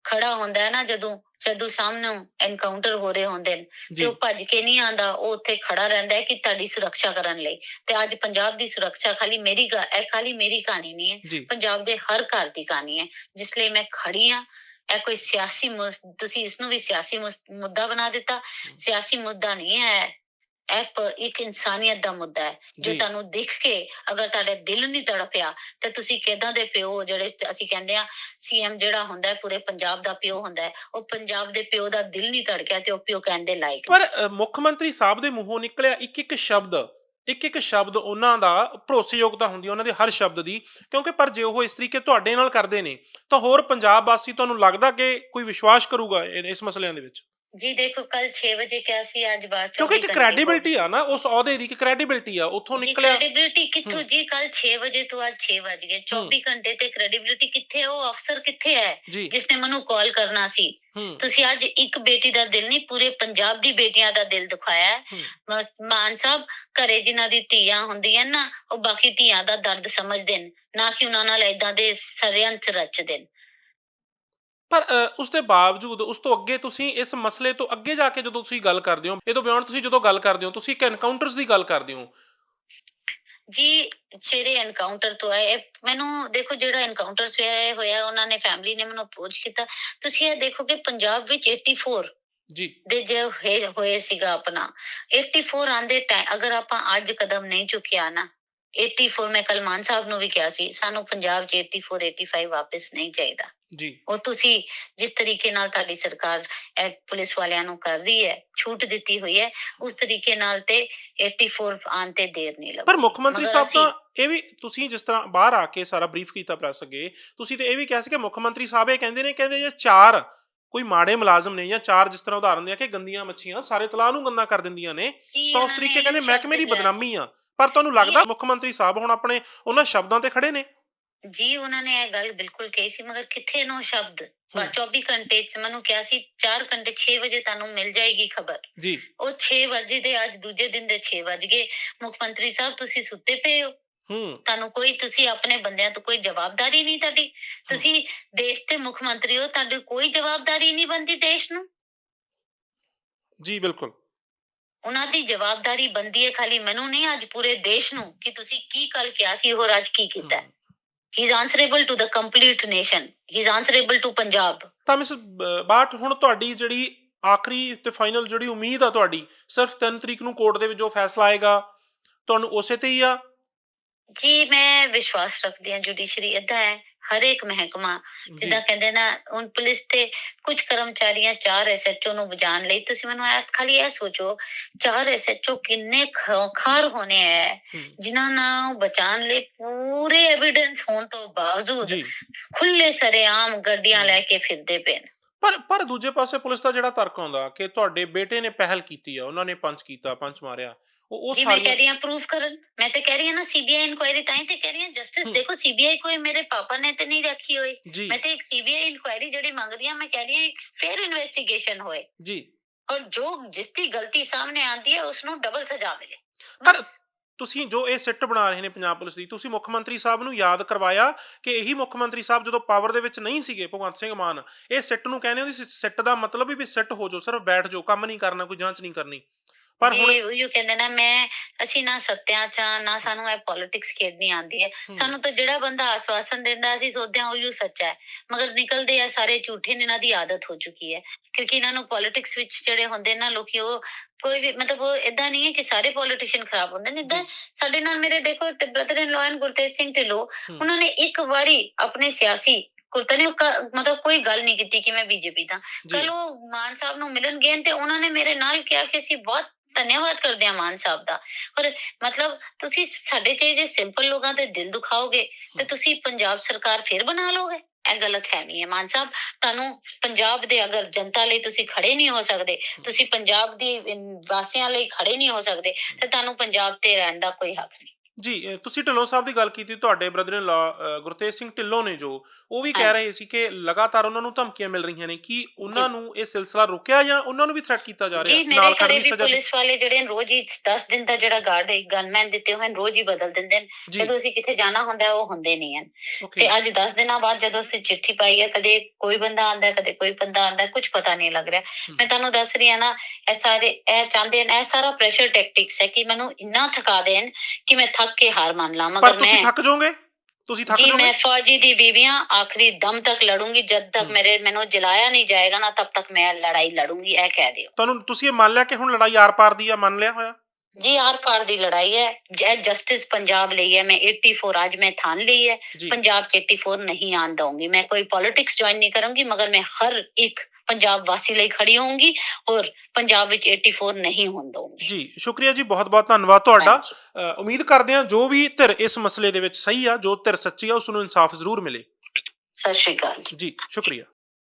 ਖੜਾ ਹੁੰਦਾ ਹੈ ਨਾ ਜਦੋਂ ਜਦੋਂ ਸਾਹਮਣੇ ਐਨਕਾਊਂਟਰ ਹੋ ਰਹੇ ਹੁੰਦੇ ਨੇ ਤੇ ਉਹ ਭੱਜ ਕੇ ਨਹੀਂ ਆਂਦਾ ਉਹ ਉੱਥੇ ਖੜਾ ਰਹਿੰਦਾ ਹੈ ਕਿ ਤੁਹਾਡੀ ਸੁਰੱਖਿਆ ਕਰਨ ਲਈ। ਤੇ ਅੱਜ ਪੰਜਾਬ ਦੀ ਸੁਰੱਖਿਆ ਖਾਲੀ ਮੇਰੀ ਇਹ ਖਾਲੀ ਮੇਰੀ ਕਹਾਣੀ ਨਹੀਂ ਹੈ। ਪੰਜਾਬ ਦੇ ਹਰ ਘਰ ਦੀ ਕਹਾਣੀ ਹੈ ਜਿਸ ਲਈ ਮੈਂ ਖੜੀ ਹਾਂ। ਇਹ ਕੋਈ ਸਿਆਸੀ ਤੁਸੀਂ ਇਸ ਨੂੰ ਵੀ ਸਿਆਸੀ ਮੁੱਦਾ ਬਣਾ ਦਿੱਤਾ। ਸਿਆਸੀ ਮੁੱਦਾ ਨਹੀਂ ਹੈ ਇਹ ਇੱਕ ਇਨਸਾਨੀਅਤ ਦਾ ਮੁੱਦਾ ਹੈ ਜੋ ਤੁਹਾਨੂੰ ਦਿਖ ਕੇ ਅਗਰ ਤੁਹਾਡੇ ਦਿਲ ਨਹੀਂ ਤੜਪਿਆ ਤੇ ਤੁਸੀਂ ਕਿਦਾਂ ਦੇ ਪਿਓ ਜਿਹੜੇ ਅਸੀਂ ਕਹਿੰਦੇ ਆ ਸੀਐਮ ਜਿਹੜਾ ਹੁੰਦਾ ਹੈ ਪੂਰੇ ਪੰਜਾਬ ਦਾ ਪਿਓ ਹੁੰਦਾ ਹੈ ਉਹ ਪੰਜਾਬ ਦੇ ਪਿਓ ਦਾ ਦਿਲ ਨਹੀਂ ਧੜਕਿਆ ਤੇ ਉਹ ਪਿਓ ਕਹਿੰਦੇ ਲਾਇਕ ਪਰ ਮੁੱਖ ਮੰਤਰੀ ਸਾਹਿਬ ਦੇ ਮੂੰਹੋਂ ਨਿਕਲਿਆ ਇੱਕ ਇੱਕ ਸ਼ਬਦ ਇੱਕ ਇੱਕ ਸ਼ਬਦ ਉਹਨਾਂ ਦਾ ਭਰੋਸੇਯੋਗਤਾ ਹੁੰਦੀ ਹੈ ਉਹਨਾਂ ਦੇ ਹਰ ਸ਼ਬਦ ਦੀ ਕਿਉਂਕਿ ਪਰ ਜੇ ਉਹ ਇਸ ਤਰੀਕੇ ਤੁਹਾਡੇ ਨਾਲ ਕਰਦੇ ਨੇ ਤਾਂ ਹੋਰ ਪੰਜਾਬ ਵਾਸੀ ਤੁਹਾਨੂੰ ਲੱਗਦਾ ਕਿ ਕੋਈ ਵਿਸ਼ਵਾਸ ਕਰੂਗਾ ਇਸ ਮਸਲਿਆਂ ਦੇ ਵਿੱਚ? ਜੀ ਦੇਖੋ ਕੱਲ 6 ਵਜੇ ਕਿਹਾ ਸੀ ਅੱਜ ਬਾਅਦ ਕਿਉਂਕਿ ਇੱਕ ਕ੍ਰੈਡੀਬਿਲਟੀ ਆ ਨਾ ਉਸ ਅਹੁਦੇ ਦੀ ਇੱਕ ਕ੍ਰੈਡੀਬਿਲਟੀ ਆ ਉੱਥੋਂ ਨਿਕਲਿਆ। ਕ੍ਰੈਡੀਬਿਲਿਟੀ ਕਿੱਥੋਂ। ਜੀ? ਕੱਲ 6 ਵਜੇ ਤੋਂ ਅੱਜ 6 ਵਜ ਗਏ। 24 ਘੰਟੇ ਤੇ ਕ੍ਰੈਡੀਬਿਲਿਟੀ ਕਿੱਥੇ? ਉਹ ਅਫਸਰ ਕਿੱਥੇ ਹੈ ਜੀ। ਜਿਸਨੇ ਮੈਨੂੰ ਕਾਲ ਕਰਨਾ ਸੀ। ਤੁਸੀਂ ਅੱਜ ਇੱਕ ਬੇਟੀ ਦਾ ਦਿਲ ਨਹੀਂ ਪੂਰੇ ਪੰਜਾਬ ਦੀ ਬੇਟੀਆਂ ਦਾ ਦਿਲ ਦੁਖਾਇਆ। ਮਾਨ ਸਾਹਿਬ ਘਰੇ ਜਿਨ੍ਹਾਂ ਦੀ ਧੀਆਂ ਹੁੰਦੀਆਂ ਨਾ ਉਹ ਬਾਕੀ ਧੀਆਂ ਦਾ ਦਰਦ ਸਮਝਦੇ ਨੇ। ਨਾ ਕਿ ਉਹਨਾਂ ਨਾਲ ਏਦਾਂ ਦੇ ਸਰਯੰਤ ਰਚਦੇ ਨੇ। ਪਰ ਉਸ ਦੇ ਬਾਵਜੂਦ ਉਸ ਤੋਂ ਅੱਗੇ ਤੁਸੀਂ ਇਸ ਮਸਲੇ ਤੋਂ ਅੱਗੇ ਜਾ ਕੇ ਜਦੋਂ ਤੁਸੀਂ ਗੱਲ ਕਰਦੇ ਹੋ ਇਹ ਤੋਂ ਬਿਯੋਂਡ ਤੁਸੀਂ ਜਦੋਂ ਗੱਲ ਕਰਦੇ ਹੋ ਤੁਸੀਂ ਇੱਕ ਐਨਕਾਊਂਟਰਸ ਦੀ ਗੱਲ ਕਰਦੇ ਹੋ। ਜੀ ਸਵੇਰੇ ਐਨਕਾਊਂਟਰ ਤੋਂ ਆਏ ਮੈਨੂੰ ਦੇਖੋ ਜਿਹੜਾ ਐਨਕਾਊਂਟਰ ਸਵੇਰੇ ਹੋਇਆ ਉਹਨਾਂ ਨੇ ਫੈਮਿਲੀ ਨੇ ਮੈਨੂੰ ਅਪਰੋਚ ਕੀਤਾ। ਤੁਸੀਂ ਇਹ ਦੇਖੋ ਕਿ ਪੰਜਾਬ ਵਿੱਚ 84 ਜੀ। ਦੇ ਜੋ ਹੋਏ ਹੋਏ ਸੀਗਾ ਆਪਣਾ। 84 ਆਂਦੇ ਟਾਈਮ ਅਗਰ ਆਪਾਂ ਅੱਜ ਕਦਮ ਨਹੀਂ ਚੁੱਕਿਆ ਨਾ 84 ਮੈਂ ਕਲਮਾਨ ਸਾਹਿਬ ਨੂੰ ਵੀ ਕਿਹਾ ਸੀ ਸਾਨੂੰ ਪੰਜਾਬ 'ਚ 84 85 ਵਾਪਸ ਨਹੀਂ ਚਾਹੀਦਾ। ਜੀ। ਉਹ ਤੁਸੀਂ ਜਿਸ ਤਰੀਕੇ ਨਾਲ ਤੁਹਾਡੀ ਸਰਕਾਰ ਇਹ ਪੁਲਿਸ ਵਾਲਿਆਂ ਨੂੰ ਕਰ ਰਹੀ ਹੈ ਛੂਟ ਦਿੱਤੀ ਹੋਈ ਹੈ ਉਸ ਤਰੀਕੇ ਨਾਲ ਤੇ 84 ਆਉਣ ਤੇ ਦੇਰ ਨਹੀਂ ਲੱਗੂ ਪਰ ਮੁੱਖ ਮੰਤਰੀ ਸਾਹਿਬ ਤਾਂ ਇਹ ਵੀ ਤੁਸੀਂ ਜਿਸ ਤਰ੍ਹਾਂ ਬਾਹਰ ਆ ਕੇ ਸਾਰਾ ਬਰੀਫ ਕੀਤਾ ਪ੍ਰੈਸ ਅੱਗੇ ਤੁਸੀਂ ਤੇ ਇਹ ਵੀ ਕਿਹਾ ਸੀ ਕਿ ਮੁੱਖ ਮੰਤਰੀ ਸਾਹਿਬ ਇਹ ਕਹਿੰਦੇ ਨੇ ਕਹਿੰਦੇ ਜੇ ਚਾਰ ਕੋਈ ਮਾੜੇ ਮੁਲਾਜ਼ਮ ਨੇ ਜਾਂ ਚਾਰ ਜਿਸ ਤਰ੍ਹਾਂ ਉਦਾਹਰਨ ਦੇ ਕਿ ਗੰਦੀਆਂ ਮੱਛੀਆਂ ਸਾਰੇ ਤਲਾਅ ਨੂੰ ਗੰਦਾ ਕਰ ਦਿੰਦੀਆਂ ਨੇ ਤਾਂ ਉਸ ਤਰੀਕੇ ਕਹਿੰਦੇ ਮਹਿਕਮੇ ਦੀ ਬਦਨਾਮੀ ਆ। ਪਰ ਤੁਹਾਨੂੰ ਲੱਗਦਾ ਮੁੱਖ ਮੰਤਰੀ ਸਾਹਿਬ ਹੁਣ ਆਪਣੇ ਉਹਨਾਂ ਸ਼ਬਦਾਂ ਤੇ ਖੜੇ ਨੇ? ਜੀ ਉਹਨਾਂ ਨੇ ਇਹ ਗੱਲ ਬਿਲਕੁਲ ਕਹੀ ਸੀ ਮਗਰ ਕਿੱਥੇ ਨੋ ਸ਼ਬਦ? ਹਮ। 24 ਘੰਟੇ ਚ ਮੈਨੂੰ ਕਿਹਾ ਸੀ 4 ਘੰਟੇ 6 ਵਜੇ ਤੁਹਾਨੂੰ ਮਿਲ ਜਾਏਗੀ ਖਬਰ। ਜੀ। ਉਹ 6 ਵਜੇ ਦੇ ਅੱਜ ਦੂਜੇ ਦਿਨ ਦੇ 6 ਵਜ ਗਏ। ਮੁੱਖ ਮੰਤਰੀ ਸਾਹਿਬ ਤੁਸੀਂ ਸੁੱਤੇ ਪਏ ਹੋ। ਹੂੰ। ਤੁਹਾਨੂੰ ਕੋਈ ਤੁਸੀਂ ਆਪਣੇ ਬੰਦਿਆਂ ਤੋਂ ਕੋਈ ਜਵਾਬਦਾਰੀ ਨਹੀਂ ਤੁਹਾਡੀ। ਤੁਸੀਂ ਦੇਸ਼ ਦੇ ਮੁੱਖ ਮੰਤਰੀ ਹੋ ਤੁਹਾਡੀ ਕੋਈ ਜਵਾਬਦਾਰੀ ਨਹੀਂ ਬੰਦੀ ਦੇਸ਼ ਨੂੰ। ਜੀ ਬਿਲਕੁਲ। ਉਹਨਾਂ ਦੀ ਜਵਾਬਦਾਰੀ ਬੰਦੀ ਹੈ ਖਾਲੀ ਮੈਨੂੰ ਨਹੀਂ ਅੱਜ ਪੂਰੇ ਦੇਸ਼ ਨੂੰ ਕਿ ਤੁਸੀਂ ਕੀ ਕੱਲ ਕਿਹਾ ਸੀ ਹੋਰ ਅੱਜ ਕੀ ਕੀਤਾ। ਹੂੰ। Is answerable to the complete nation he is answerable to Punjab ਤਾਂ ਮਿਸ ਬਾਟ ਹੁਣ ਤੁਹਾਡੀ ਜਿਹੜੀ ਆਖਰੀ ਤੇ ਫਾਈਨਲ ਜਿਹੜੀ ਉਮੀਦ ਆ ਤੁਹਾਡੀ ਸਿਰਫ 3 ਤਰੀਕ ਨੂੰ ਕੋਰਟ ਦੇ ਵਿੱਚ ਜੋ ਫੈਸਲਾ ਆਏਗਾ ਤੁਹਾਨੂੰ ਉਸੇ ਤੇ ਹੀ ਆ? ਜੀ ਮੈਂ ਵਿਸ਼ਵਾਸ ਰੱਖਦੀ ਹਾਂ ਜੁਡੀਸ਼ਰੀ ਏਦਾਂ ਹੈ। ਹਰ ਇੱਕ ਮਹਿਕਮਾ। ਜਿੱਦਾਂ ਕਹਿੰਦੇ ਨਾ ਹੁਣ ਪੁਲਿਸ ਤੇ ਕੁਝ ਕਰਮਚਾਰੀਆਂ ਚਾਰ ਐਸਐਚਓ ਨੂੰ ਬਚਾਉਣ ਲਈ ਤੁਸੀਂ ਮੈਨੂੰ ਇਹ ਖਾਲੀ ਇਹ ਸੋਚੋ ਚਾਰ ਐਸਐਚਓ ਕਿੰਨੇ ਖਾਰ ਹੋਣੇ ਹੂੰ। ਜਿਨ੍ਹਾਂ ਨੂੰ ਬਚਾਉਣ ਲਈ ਪੂਰੇ ਐਵੀਡੈਂਸ ਹੋਣ ਤੋਂ ਬਾਵਜੂਦ ਖੁੱਲੇ ਸਰੇਆਮ ਗੱਡੀਆਂ ਲੈ ਕੇ ਫਿਰਦੇ ਪਏ। ਪਰ ਪਰ ਦੂਜੇ ਪਾਸੇ ਪੁਲਿਸ ਦਾ ਜਿਹੜਾ ਤਰਕ ਆਉਂਦਾ ਕਿ ਤੁਹਾਡੇ ਬੇਟੇ ਨੇ ਪਹਿਲ ਕੀਤੀ ਆ ਉਹਨਾਂ ਨੇ ਪੰਚ ਕੀਤਾ ਪੰਚ ਮਾਰਿਆ। ਉਹ ਉਹ ਜੀ ਮੈਂ ਕਹਿ ਰਹੀ ਹਾਂ ਪ੍ਰੂਫ ਕਰਨ। ਮੈਂ ਤਾਂ ਕਹਿ ਰਹੀ ਹਾਂ ਨਾ ਸੀਬੀਆਈ ਇਨਕੁਆਇਰੀ ਤਾਂ ਹੀ ਤੇ ਕਹਿ ਰਹੀ ਹਾਂ। ਜਸਟਿਸ। ਦੇਖੋ ਸੀਬੀਆਈ ਕੋਈ ਮੇਰੇ ਪਾਪਾ ਨੇ ਤੇ ਨਹੀਂ ਰੱਖੀ ਹੋਈ। ਜੀ। ਮੈਂ ਤੇ ਇੱਕ ਸੀਬੀਆਈ ਇਨਕੁਆਇਰੀ ਜਿਹੜੀ ਮੰਗ ਰਹੀ ਹਾਂ ਮੈਂ ਕਹਿ ਰਹੀ ਹਾਂ ਇੱਕ ਫੇਅਰ ਇਨਵੈਸਟੀਗੇਸ਼ਨ ਹੋਏ। ਜੀ। ਔਰ ਜੋ ਜਿਸ ਦੀ ਗਲਤੀ ਸਾਹਮਣੇ ਆਂਦੀ ਹੈ ਉਸ ਨੂੰ ਡਬਲ ਸਜ਼ਾ ਮਿਲੇ। ਪਰ- ਬਸ। ਤੁਸੀਂ ਜੋ ਇਹ ਸਿੱਟ ਬਣਾ ਰਹੇ ਨੇ ਪੰਜਾਬ ਪੁਲਿਸ ਦੀ ਤੁਸੀਂ ਮੁੱਖ ਮੰਤਰੀ ਸਾਹਿਬ ਨੂੰ ਯਾਦ ਕਰਵਾਇਆ ਕਿ ਇਹੀ ਮੁੱਖ ਮੰਤਰੀ ਸਾਹਿਬ ਜਦੋਂ ਪਾਵਰ ਦੇ ਵਿੱਚ ਨਹੀਂ ਸੀਗੇ ਭਗਵੰਤ ਸਿੰਘ ਮਾਨ ਇਹ ਸਿੱਟ ਨੂੰ ਕਹਿੰਦੇ ਹੁੰਦੇ ਸੀ ਸਿੱਟ ਦਾ ਮਤਲਬ ਵੀ ਵੀ ਸਿੱਟ ਹੋ ਜਾਓ ਸਿਰਫ ਬੈਠ ਜਾਓ ਕੰਮ ਨਹੀਂ ਕਰਨਾ ਕੋਈ ਜਾਂਚ ਨਹੀਂ ਕਰਨੀ। ਪਰ ਹੁਣ ਇਹ ਉਹ ਕਹਿੰਦੇ ਨਾ ਮੈਂ ਅਸੀਂ ਨਾ ਸੱਤਿਆਂ ਚ ਹਾਂ, ਨਾ ਸਾਨੂੰ ਇਹ ਪੋਲਿਟਿਕਸ ਖੇਡਣੀ ਆਉਂਦੀ ਹੈ। ਸਾਨੂੰ ਤਾਂ ਜਿਹੜਾ ਬੰਦਾ ਆਸਵਾਸਨ ਦਿੰਦਾ ਅਸੀਂ ਸੋਚਦੇ ਹਾਂ ਉਹੀ ਸੱਚਾ ਹੈ। ਮਗਰ ਨਿਕਲਦੇ ਆ ਸਾਰੇ ਝੂਠੇ ਨੇ ਇਹਨਾਂ ਦੀ ਆਦਤ ਹੋ ਚੁੱਕੀ ਹੈ। ਕਿਉਂਕਿ ਇਹਨਾਂ ਨੂੰ ਪੋਲਿਟਿਕਸ ਵਿੱਚ ਜਿਹੜੇ ਹੁੰਦੇ ਨਾ ਲੋਕੀ ਉਹ ਕੋਈ ਵੀ ਮਤਲਬ ਉਹ ਇਦਾਂ ਨਹੀਂ ਹੈ ਕਿ ਸਾਰੇ ਪੋਲੀਟੀਸ਼ੀਅਨ ਖਰਾਬ ਹੁੰਦੇ ਨੇ। ਇਦਾਂ। ਸਾਡੇ ਨਾਲ ਮੇਰੇ ਦੇਖੋ brother in law Gurtej Singh Dhillon ਹੂੰ। ਉਹਨਾਂ ਨੇ ਇੱਕ ਵਾਰੀ ਆਪਣੇ ਸਿਆਸੀ ਕੁਰਤੇ ਨੇ ਮਤਲਬ ਕੋਈ ਗੱਲ ਨਹੀਂ ਕੀਤੀ ਕਿ ਮੈਂ ਬੀਜੇਪੀ ਦਾ। ਜੀ। ਕੱਲ ਉਹ ਮਾਨ ਸਾਹਿਬ ਨੂੰ ਮਿਲਣ ਗਏ ਤੇ ਉਹਨਾਂ ਨੇ ਮੇਰੇ ਨਾਲ ਕਿਹਾ ਕਿ ਅਸੀਂ ਬਹੁਤ ਧੰਨਵਾਦ ਕਰਦੇ ਹਾਂ ਮਾਨ ਸਾਹਿਬ ਦਾ। ਪਰ ਮਤਲਬ ਤੁਸੀਂ ਸਾਡੇ ਚ ਸਿੰਪਲ ਲੋਕਾਂ ਦੇ ਦਿਲ ਦੁਖਾਓਗੇ, ਤੇ ਤੁਸੀਂ ਪੰਜਾਬ ਸਰਕਾਰ ਫੇਰ ਬਣਾ ਲਓਗੇ? ਇਹ ਗਲਤ ਫਹਿਮੀ ਹੈ ਮਾਨ ਸਾਹਿਬ। ਤੁਹਾਨੂੰ ਪੰਜਾਬ ਦੇ ਅਗਰ ਜਨਤਾ ਲਈ ਤੁਸੀਂ ਖੜੇ ਨਹੀਂ ਹੋ ਸਕਦੇ, ਤੁਸੀਂ ਪੰਜਾਬ ਦੀ ਵਾਸੀਆਂ ਲਈ ਖੜੇ ਨਹੀਂ ਹੋ ਸਕਦੇ, ਤੇ ਤੁਹਾਨੂੰ ਪੰਜਾਬ ਤੇ ਰਹਿਣ ਦਾ ਕੋਈ ਹੱਕ ਨਹੀਂ। ਜੀ ਅ, ਤੁਸੀਂ ਢਿੱਲੋਂ ਸਾਹਿਬ ਦੀ ਗੱਲ ਕੀਤੀ ਤੁਹਾਡੇ ਬ੍ਰਦਰ ਇਨ ਲਾ ਗੁਰਤੇਜ ਸਿੰਘ ਢਿੱਲੋਂ ਨੇ ਜੋ ਉਹ ਵੀ ਕਹਿ ਹਾਂਜੀ। ਰਹੇ ਸੀ ਕਿ ਲਗਾਤਾਰ ਉਹਨਾਂ ਨੂੰ ਧਮਕੀਆਂ ਮਿਲ ਰਹੀਆਂ ਨੇ ਕਿ ਉਹਨਾਂ ਨੂੰ ਇਹ ਸਿਲਸਿਲਾ ਰੁਕਿਆ ਜਾਂ ਉਹਨਾਂ ਨੂੰ ਵੀ ਥ੍ਰੈਟ ਕੀਤਾ ਜਾ ਰਿਹਾ ਜੀ ਮੇਰੇ ਨਾਲ ਘਰੇ ਖੜਨ ਦੀ ਵੀ ਸਜ਼ਾ ਪੁਲਿਸ ਵਾਲੇ ਜਿਹੜੇ ਨੇ ਰੋਜ਼ ਹੀ 10 ਦਿਨ ਦਾ ਜਿਹੜਾ ਗਾਰਡ ਹੈ ਗਨਮੈਨ ਦਿੱਤੇ ਹੋਏ ਨੇ ਰੋਜ਼ ਹੀ ਬਦਲ ਦਿੰਦੇ ਨੇ। ਜੀ। ਜਦੋਂ ਅਸੀਂ ਕਿਤੇ ਜਾਣਾ ਹੁੰਦਾ ਹੈ, ਉਹ ਹੁੰਦੇ ਨਹੀਂ ਹਨ। ਓਕੇ ਤੇ ਅੱਜ 10 ਦਿਨਾਂ ਬਾਅਦ ਜਦੋਂ ਅਸੀਂ ਚਿੱਠੀ ਪਾਈ ਹੈ ਕਦੇ ਕੋਈ ਬੰਦਾ ਆਂਦਾ ਕਦੇ ਕੋਈ ਬੰਦਾ ਆਂਦਾ ਕੁਝ ਪਤਾ ਨਹੀਂ ਲੱਗ ਰਿਹਾ। ਮੈਂ ਤੁਹਾਨੂੰ ਦੱਸ ਰਹੀ ਹਾਂ ਨਾ ਇਹ ਸਾਰੇ ਇਹ ਚਾਹੁੰਦੇ ਨੇ ਇਹ ਸਾਰਾ ਪ੍ਰੈਸ਼ਰ ਟੈਕਟਿਕਸ ਹੈ ਕਿ ਮੈਨੂੰ ਇੰਨਾ ਥਕਾ ਦੇਣ ਕਿ ਮੈਂ ਥੱਕ ਕੇ ਹਾਰ ਮੰਨ ਲਾਂ ਪਰ ਮਗਰ ਤੁਸੀਂ ਮੈਂ ਥੱਕ ਜਾਓਗੇ? ਤੁਸੀਂ ਥੱਕ ਜੀ ਜਾਓਗੇ? ਮੈਂ ਫੌਜੀ ਦੀ ਬੀਬੀਆਂ ਆਖਰੀ ਦਮ ਤੱਕ ਲੜੂੰਗੀ ਜਦ ਤੱਕ। ਮੇਰੇ ਮੈਨੂੰ ਜਲਾਇਆ ਨਹੀਂ ਜਾਏਗਾ ਨਾ ਤਬ ਤੱਕ ਮੈਂ ਲੜਾਈ ਲੜੂੰਗੀ ਇਹ ਕਹਿ ਦਿਓ। ਤੁਹਾਨੂੰ ਤੁਸੀਂ ਇਹ ਮੰਨ ਲਿਆ ਕਿ ਹੁਣ ਲੜਾਈ ਆਰ ਪਾਰ ਦੀ ਆ ਮੰਨ ਲਿਆ ਹੋਇਆ? ਜੀ ਆਰ ਪਾਰ ਦੀ ਲੜਾਈ ਹੈ। ਇਹ ਜਸਟਿਸ ਪੰਜਾਬ ਲਈ ਹੈ ਮੈਂ 84 ਅੱਜ ਮੈਂ ਥਾਨ ਲਈ ਹੈ। ਜੀ। ਪੰਜਾਬ 'ਚ 84 ਨਹੀਂ ਆਉਣ ਦਊਂਗੀ। ਮੈਂ ਕੋਈ ਪੋਲਿਟਿਕਸ ਜੁਆਇਨ ਨਹੀਂ ਕरूंगी ਮਗਰ ਮੈਂ ਹਰ ਇੱਕ ਪੰਜਾਬ ਵਾਸੀ ਲਈ ਖੜੀ ਹੋਊਂਗੀ ਔਰ ਪੰਜਾਬ ਵਿੱਚ 84 ਨਹੀਂ ਹੋਣ ਦਊਂਗੀ। ਜੀ ਸ਼ੁਕਰੀਆ ਜੀ ਬਹੁਤ ਬਹੁਤ ਧੰਨਵਾਦ ਤੁਹਾਡਾ। ਉਮੀਦ ਕਰਦੇ ਹਾਂ ਜੋ ਵੀ ਧਿਰ ਇਸ ਮਸਲੇ ਦੇ ਵਿੱਚ ਸਹੀ ਆ ਜੋ ਧਿਰ ਸੱਚੀ ਆ ਉਸ ਨੂੰ ਇਨਸਾਫ ਜ਼ਰੂਰ ਮਿਲੇ। ਸਤਿ ਸ਼੍ਰੀ ਅਕਾਲ ਜੀ। ਜੀ ਸ਼ੁਕਰੀਆ।